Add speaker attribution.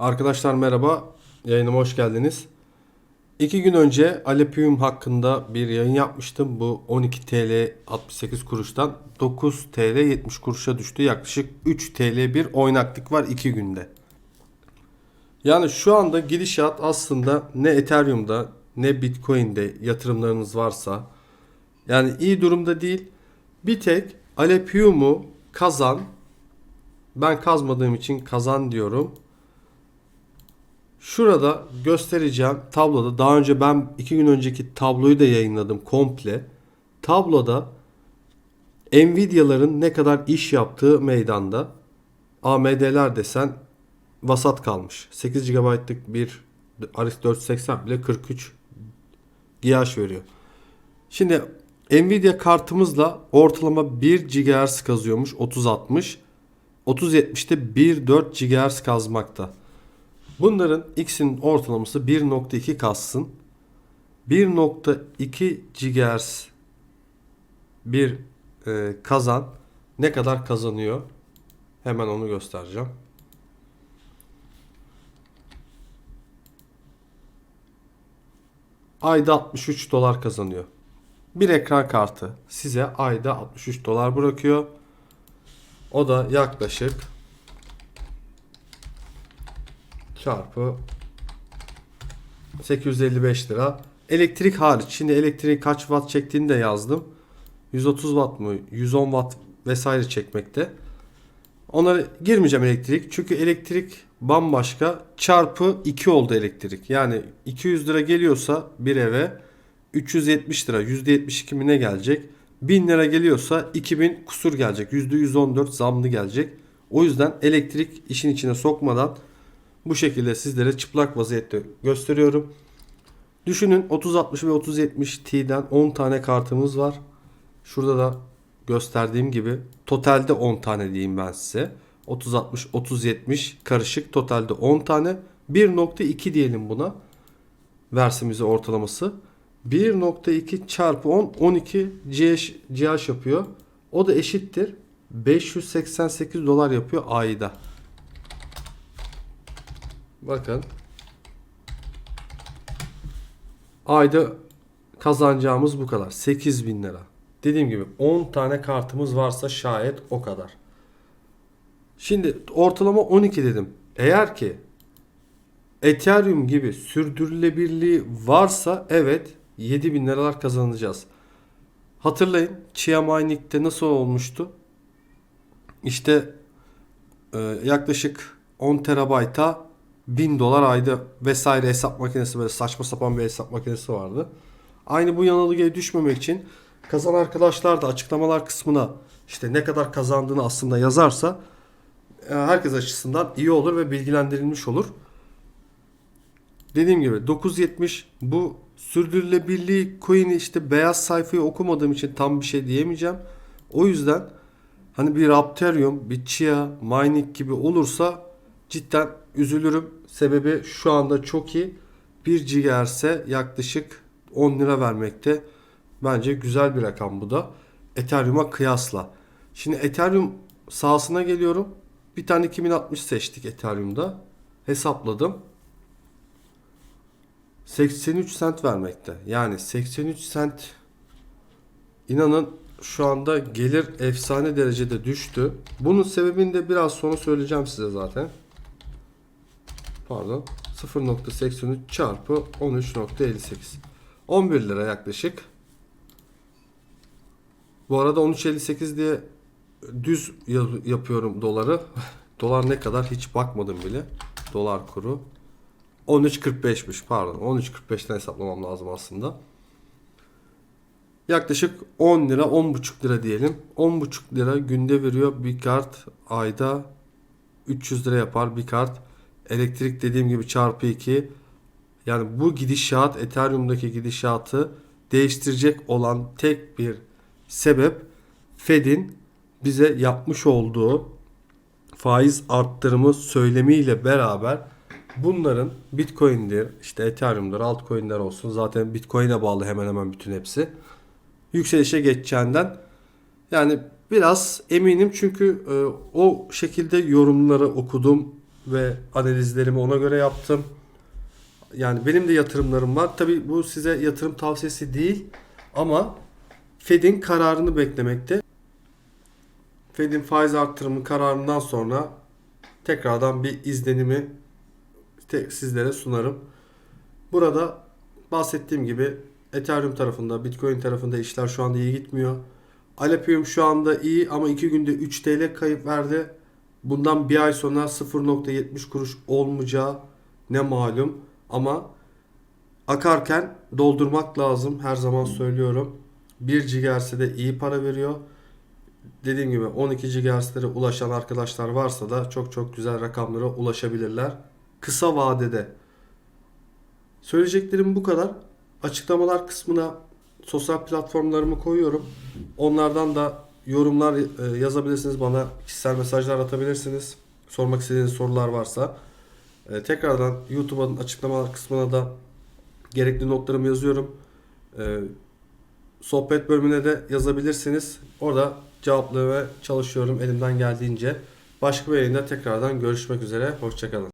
Speaker 1: Arkadaşlar merhaba, yayınıma hoş geldiniz. İki gün önce Alepium hakkında bir yayın yapmıştım. Bu 12 TL 68 kuruştan 9 TL 70 kuruşa düştü. Yaklaşık 3 TL bir oynaklık var 2 günde. Yani şu anda gidişat aslında ne Ethereum'da ne Bitcoin'de yatırımlarınız varsa yani iyi durumda değil. Bir tek Alepium'u kazan ben kazmadığım için kazan diyorum. Şurada göstereceğim tabloda daha önce ben iki gün önceki tabloyu da yayınladım komple. Tabloda Nvidia'ların ne kadar iş yaptığı meydanda. AMD'ler desen vasat kalmış. 8 GB'lık bir RX 480 bile 43 GH veriyor. Şimdi Nvidia kartımızla ortalama 1 GHz kazıyormuş 3060. 3070'te 1.4 GHz kazmakta. Bunların X'in ortalaması 1.2 kazsın. 1.2 GHz bir e, kazan ne kadar kazanıyor? Hemen onu göstereceğim. Ayda 63 dolar kazanıyor. Bir ekran kartı size ayda 63 dolar bırakıyor. O da yaklaşık çarpı 855 lira. Elektrik hariç. Şimdi elektrik kaç watt çektiğini de yazdım. 130 watt mı? 110 watt vesaire çekmekte. Onlara girmeyeceğim elektrik. Çünkü elektrik bambaşka. Çarpı 2 oldu elektrik. Yani 200 lira geliyorsa bir eve 370 lira %72 mi ne gelecek? 1000 lira geliyorsa 2000 kusur gelecek. %114 zamlı gelecek. O yüzden elektrik işin içine sokmadan bu şekilde sizlere çıplak vaziyette gösteriyorum. Düşünün 3060 ve 3070 Ti'den 10 tane kartımız var. Şurada da gösterdiğim gibi totalde 10 tane diyeyim ben size. 3060 3070 karışık totalde 10 tane 1.2 diyelim buna. Versimize ortalaması. 1.2 çarpı 10 12 GH, GH yapıyor. O da eşittir 588 dolar yapıyor ayda. Bakın. Ayda kazanacağımız bu kadar. 8000 lira. Dediğim gibi 10 tane kartımız varsa şayet o kadar. Şimdi ortalama 12 dedim. Eğer ki Ethereum gibi sürdürülebilirliği varsa evet 7000 liralar kazanacağız. Hatırlayın Chia Mining'de nasıl olmuştu? İşte e, yaklaşık 10 terabayta 1000 dolar ayda vesaire hesap makinesi böyle saçma sapan bir hesap makinesi vardı. Aynı bu yanılgıya düşmemek için kazan arkadaşlar da açıklamalar kısmına işte ne kadar kazandığını aslında yazarsa e, herkes açısından iyi olur ve bilgilendirilmiş olur. Dediğim gibi 970 bu sürdürülebilirliği coin'i işte beyaz sayfayı okumadığım için tam bir şey diyemeyeceğim. O yüzden hani bir Raptorium, bir Chia, Mining gibi olursa cidden üzülürüm. Sebebi şu anda çok iyi. 1 GHz'e yaklaşık 10 lira vermekte. Bence güzel bir rakam bu da. Ethereum'a kıyasla. Şimdi Ethereum sahasına geliyorum. Bir tane 2060 seçtik Ethereum'da. Hesapladım. 83 sent vermekte. Yani 83 sent inanın şu anda gelir efsane derecede düştü. Bunun sebebini de biraz sonra söyleyeceğim size zaten. Pardon. 0.83 çarpı 13.58. 11 lira yaklaşık. Bu arada 13.58 diye düz yapıyorum doları. Dolar ne kadar hiç bakmadım bile. Dolar kuru. 13.45'miş pardon. 13.45'ten hesaplamam lazım aslında. Yaklaşık 10 lira 10.5 lira diyelim. 10.5 lira günde veriyor bir kart. Ayda 300 lira yapar bir kart. Elektrik dediğim gibi çarpı 2. Yani bu gidişat Ethereum'daki gidişatı değiştirecek olan tek bir sebep Fed'in bize yapmış olduğu faiz arttırımı söylemiyle beraber bunların Bitcoin'dir, işte Ethereum'dur, altcoin'ler olsun. Zaten Bitcoin'e bağlı hemen hemen bütün hepsi. Yükselişe geçeceğinden yani biraz eminim çünkü e, o şekilde yorumları okudum. Ve analizlerimi ona göre yaptım. Yani benim de yatırımlarım var. Tabi bu size yatırım tavsiyesi değil ama Fed'in kararını beklemekte. Fed'in faiz artırımı kararından sonra tekrardan bir izlenimi sizlere sunarım. Burada bahsettiğim gibi Ethereum tarafında, Bitcoin tarafında işler şu anda iyi gitmiyor. Alepium şu anda iyi ama 2 günde 3 TL kayıp verdi. Bundan bir ay sonra 0.70 kuruş olmayacağı ne malum ama akarken doldurmak lazım her zaman söylüyorum. 1 GHz'e de iyi para veriyor. Dediğim gibi 12 GHz'lere ulaşan arkadaşlar varsa da çok çok güzel rakamlara ulaşabilirler. Kısa vadede. Söyleyeceklerim bu kadar. Açıklamalar kısmına sosyal platformlarımı koyuyorum. Onlardan da yorumlar e, yazabilirsiniz bana. Kişisel mesajlar atabilirsiniz. Sormak istediğiniz sorular varsa. E, Tekrardan YouTube'un açıklamalar kısmına da gerekli notlarımı yazıyorum. E, Sohbet bölümüne de yazabilirsiniz. Orada cevaplamaya çalışıyorum elimden geldiğince. Başka bir yayında tekrardan görüşmek üzere. Hoşçakalın.